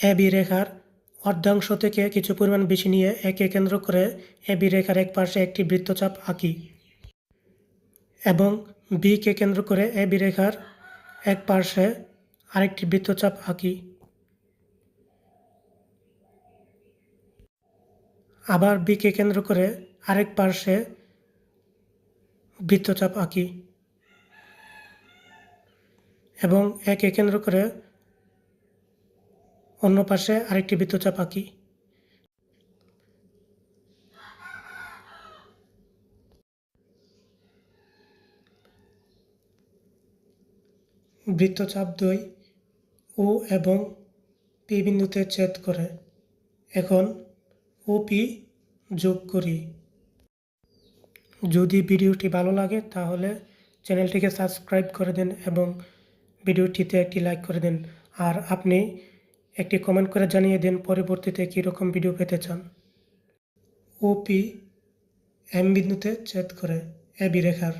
A B রেখার অর্ধাংশ থেকে কিছু পরিমাণ বেশি নিয়ে একে কেন্দ্র করে এ বি রেখার এক পাশে একটি বৃত্তচাপ আঁকি এবং বিকে কেন্দ্র করে এ বি রেখার এক পার্শ্বে আরেকটি বৃত্তচাপ আঁকি। আবার বিকে কেন্দ্র করে আরেক পার্শ্বে বৃত্তচাপ আঁকি এবং একে কেন্দ্র করে অন্য পাশে আরেকটি বৃত্তচাপ আঁকি। বৃত্তচাপ দুই ও এবং পি বিন্দুতে ছেদ করে। এখন ও পি যোগ করি। যদি ভিডিওটি ভালো লাগে তাহলে চ্যানেলটিকে সাবস্ক্রাইব করে দেন এবং ভিডিওটিতে একটি লাইক করে দেন। আর আপনি একটি কমেন্ট করে জানিয়ে দিন পরবর্তীতে কীরকম ভিডিও পেতে চান। ওপি এম বিন্দুতে ছেদ করে এবি রেখার।